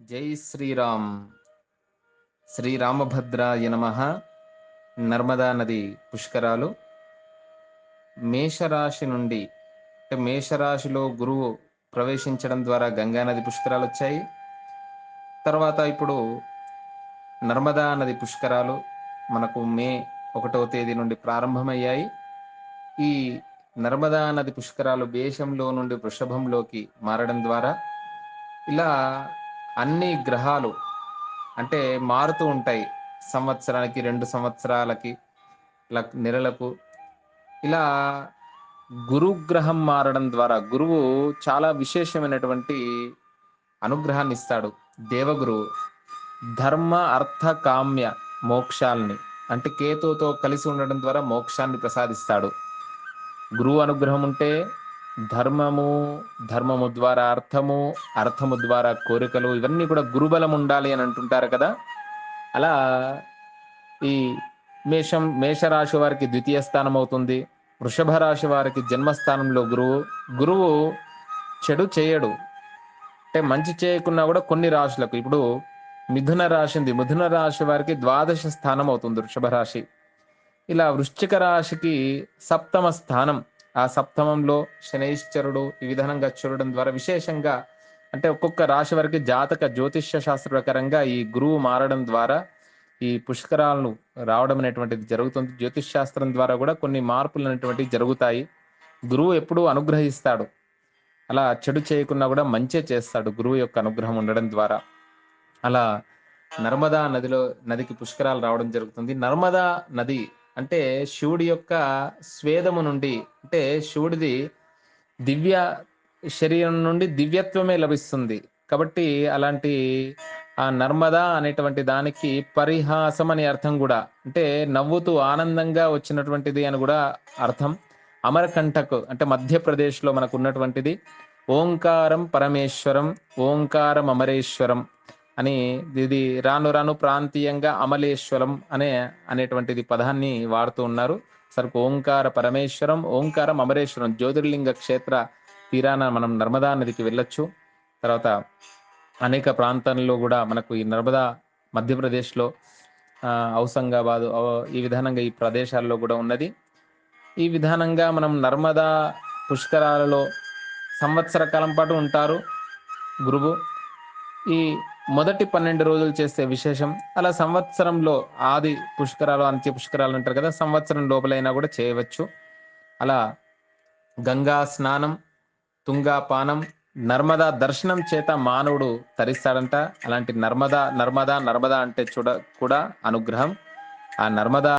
జై శ్రీరామ్. శ్రీరామభద్రాయ నమ. నర్మదా నది పుష్కరాలు. మేషరాశి నుండి అంటే మేషరాశిలో గురువు ప్రవేశించడం ద్వారా గంగా నది పుష్కరాలు వచ్చాయి. తర్వాత ఇప్పుడు నర్మదా నది పుష్కరాలు మనకు మే ఒకటవ తేదీ నుండి ప్రారంభమయ్యాయి. ఈ నర్మదా నది పుష్కరాలు దేశంలో నుండి వృషభంలోకి మారడం ద్వారా ఇలా అన్ని గ్రహాలు అంటే మారుతూ ఉంటాయి. సంవత్సరానికి రెండు సంవత్సరాలకి ఇలా నెలలకు. ఇలా గురుగ్రహం మారడం ద్వారా గురువు చాలా విశేషమైనటువంటి అనుగ్రహాన్ని ఇస్తాడు. దేవగురువు ధర్మ అర్థ కామ్య మోక్షాల్ని అంటే కేతుతో కలిసి ఉండడం ద్వారా మోక్షాన్ని ప్రసాదిస్తాడు. గురువు అనుగ్రహం ఉంటే ధర్మము ధర్మము ద్వారా అర్థము అర్థము ద్వారా కోరికలు ఇవన్నీ కూడా గురుబలం ఉండాలి అని అంటుంటారు కదా. అలా ఈ మేషం మేషరాశి వారికి ద్వితీయ స్థానం అవుతుంది. వృషభ రాశి వారికి జన్మస్థానంలో గురువు. గురువు చెడు చేయడు. అంటే మంచి చేయకున్నా కూడా కొన్ని రాశులకు ఇప్పుడు మిథున రాశి ఉంది మిథున రాశి వారికి ద్వాదశ స్థానం అవుతుంది వృషభ రాశి. ఇలా వృశ్చిక రాశికి సప్తమ స్థానం. ఆ సప్తమంలో శనైశ్చరుడు ఈ విధానంగా చూడడం ద్వారా విశేషంగా అంటే ఒక్కొక్క రాశి వరకు జాతక జ్యోతిష్య శాస్త్ర ప్రకారంగా ఈ గురువు మారడం ద్వారా ఈ పుష్కరాలను రావడం అనేటువంటిది జరుగుతుంది. జ్యోతిష్ శాస్త్రం ద్వారా కూడా కొన్ని మార్పులు అనేటువంటివి జరుగుతాయి. గురువు ఎప్పుడూ అనుగ్రహిస్తాడు. అలా చెడు చేయకున్నా కూడా మంచే చేస్తాడు గురువు యొక్క అనుగ్రహం ఉండడం ద్వారా. అలా నర్మదా నదిలో నదికి పుష్కరాలు రావడం జరుగుతుంది. నర్మదా నది అంటే శివుడి యొక్క స్వేదము నుండి అంటే శివుడిది దివ్య శరీరం నుండి దివ్యత్వమే లభిస్తుంది. కాబట్టి అలాంటి ఆ నర్మదా అనేటువంటి దానికి పరిహాసం అని అర్థం కూడా అంటే నవ్వుతూ ఆనందంగా వచ్చినటువంటిది అని కూడా అర్థం. అమరకంఠక్ అంటే మధ్యప్రదేశ్లో మనకు ఉన్నటువంటిది ఓంకారం పరమేశ్వరం ఓంకారం అమరేశ్వరం. అని ఇది రాను రాను ప్రాంతీయంగా అమలేశ్వరం అనే అనేటువంటిది పదాన్ని వాడుతూ ఉన్నారు. సరుకు ఓంకార పరమేశ్వరం ఓంకారం అమరేశ్వరం జ్యోతిర్లింగ క్షేత్ర తీరాన మనం నర్మదా నదికి వెళ్ళొచ్చు. తర్వాత అనేక ప్రాంతాల్లో కూడా మనకు ఈ నర్మదా మధ్యప్రదేశ్లో ఔసంగాబాద్ ఈ విధానంగా ఈ ప్రదేశాల్లో కూడా ఉన్నది. ఈ విధానంగా మనం నర్మదా పుష్కరాలలో సంవత్సర కాలం పాటు ఉంటారు గురువు. ఈ మొదటి పన్నెండు రోజులు చేస్తే విశేషం అలా సంవత్సరంలో ఆది పుష్కరాలు అంత్య పుష్కరాలు అంటారు కదా సంవత్సరం లోపలైనా కూడా చేయవచ్చు. అలా గంగా స్నానం తుంగా పానం నర్మదా దర్శనం చేత మానవుడు తరిస్తాడంట. అలాంటి నర్మదా నర్మదా నర్మదా అంటే చూడ కూడా అనుగ్రహం. ఆ నర్మదా